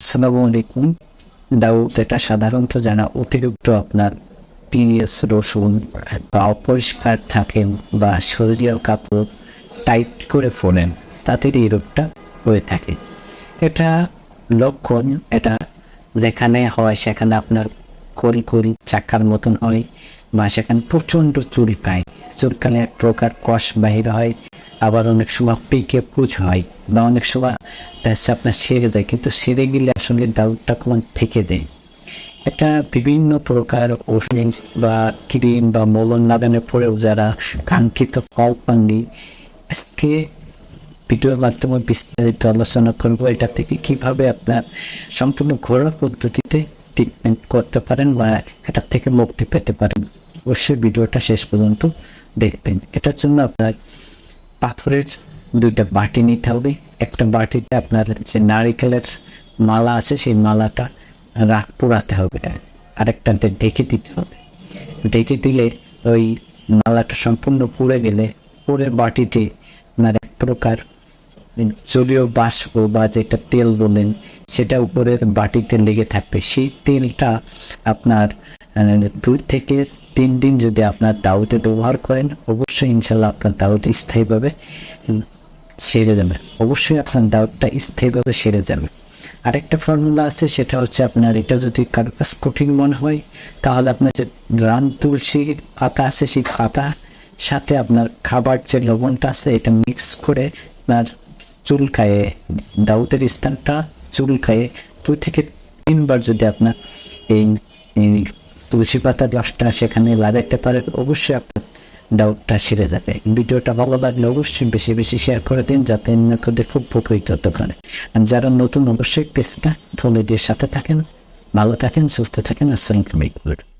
আলাইকুম এটা সাধারণত যারা অতিরিক্ত আপনার পিরিয়স রসুন বা অপরিষ্কার থাকেন বা শরীরের কাপড় টাইট করে ফোনেন তাদের এই রোগটা হয়ে থাকে। এটা লক্ষণ, এটা যেখানে হয় সেখানে আপনার করি করি চাকার মতন হয় বা সেখানে প্রচণ্ড চুলকায় চুলকালে এক প্রকার কষ বাহির হয় আবার অনেক সময় পিকে পুজ হয় বা অনেক সময় দেখা আপনার সেরে যায় কিন্তু সেরে গেলে আসলে দাউদটা কখন থেকে যায়। এটা বিভিন্ন প্রকার ওষুধ বা ক্রিম বা মলন লাগানোর পরেও যারা কাঙ্ক্ষিত ফল পাননি, আজকে ভিডিওর মাধ্যমে বিস্তারিত আলোচনা করব এটা থেকে কীভাবে আপনার সম্পূর্ণ ঘোরা পদ্ধতিতে ট্রিটমেন্ট করতে পারেন বা এটা থেকে মুক্তি পেতে পারেন। অবশ্যই ভিডিওটা শেষ পর্যন্ত দেখবেন। এটার জন্য আপনার পাথরের দুইটা বাটি নিতে হবে। একটা বাটিতে আপনার যে নারিকেলের মালা আছে, সেই মালাটা রাখ পোড়াতে হবে। আরেকটাতে ঢেকে দিতে হবে। ঢেকে দিলে ওই মালাটা সম্পূর্ণ পুড়ে গেলে পুরে বাটিতে আপনার এক প্রকার জলীয় বাষ্প বা যেটা তেল বলেন, সেটা উপরের বাটিতে লেগে থাকবে। সেই তেলটা আপনার দুই থেকে তিন দিন যদি আপনার দাউতে ব্যবহার করেন, অবশ্যই ইনশাল্লাহ আপনার দাউত স্থায়ীভাবে সেরে যাবে। অবশ্যই আপনার দাউদটা স্থায়ীভাবে সেরে যাবে। আরেকটা ফর্মুলা আছে, সেটা হচ্ছে আপনার এটা যদি কারও কাছে কঠিন মনে হয়, তাহলে আপনার যে রান তুলসীর পাতা আছে, সেই পাতা সাথে আপনার খাবার যে লবণটা আছে, এটা মিক্স করে আপনার চুলকায়ে দাউতের স্থানটা চুলকায়ে, দুই থেকে তিনবার যদি আপনার এই তুলসী পাতা রসটা সেখানে লাগাইতে পারেন অবশ্যই আপনার ডাউটটা সেরে যাবে। ভিডিওটা ভালো লাগলে অবশ্যই বেশি বেশি শেয়ার করে দিন, যাতে অন্যদের খুব উপকৃত হতে পারে। আর যারা নতুন, অবশ্যই পেজটা ফোনে দিয়ে সাথে থাকেন, ভালো থাকেন, সুস্থ থাকেন, আসসালামু আলাইকুম।